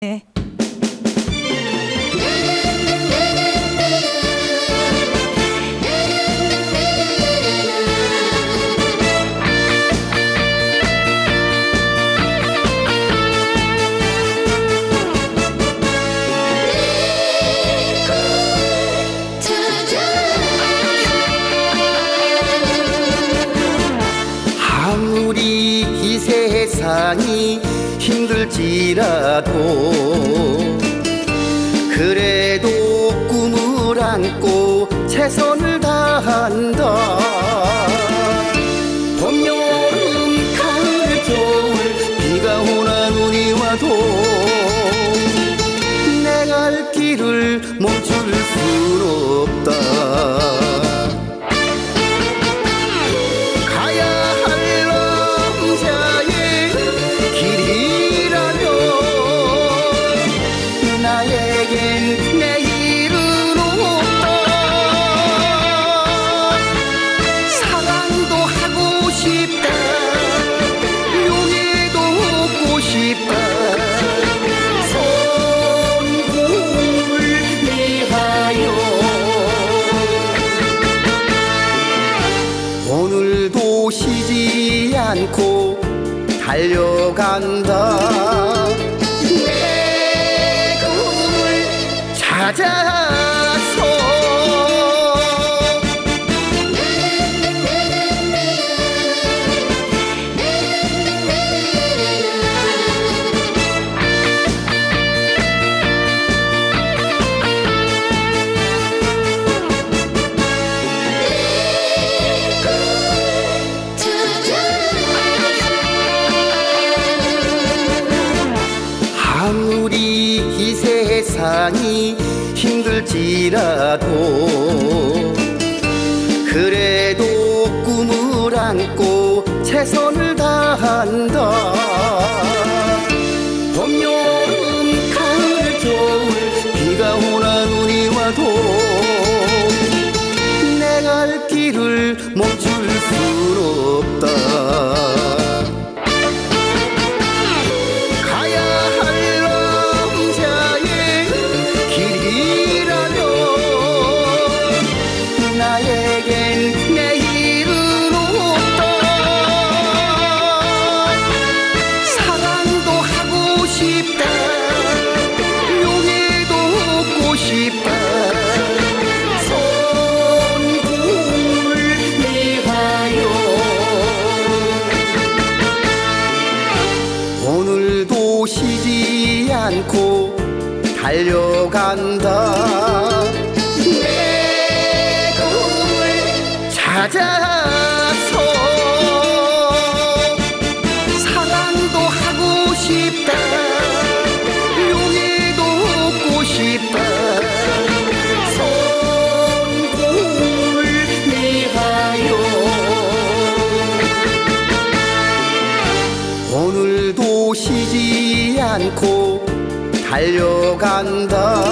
네. 아무리 이 세상이 힘들지라도 그래도 꿈을 안고 최선을 다한다. 봄, 여름, 가을, 겨울 비가 오나 눈이 와도 내 갈 길을 멈출 순 없다 않고 달려간다. 내 꿈을 찾아 세상이 힘들지라도 그래도 꿈을 안고 최선을 다한다 않고 달려간다. 내 꿈을 사랑도 하고 싶다. 용기도 오늘도 쉬지 않고 달려간다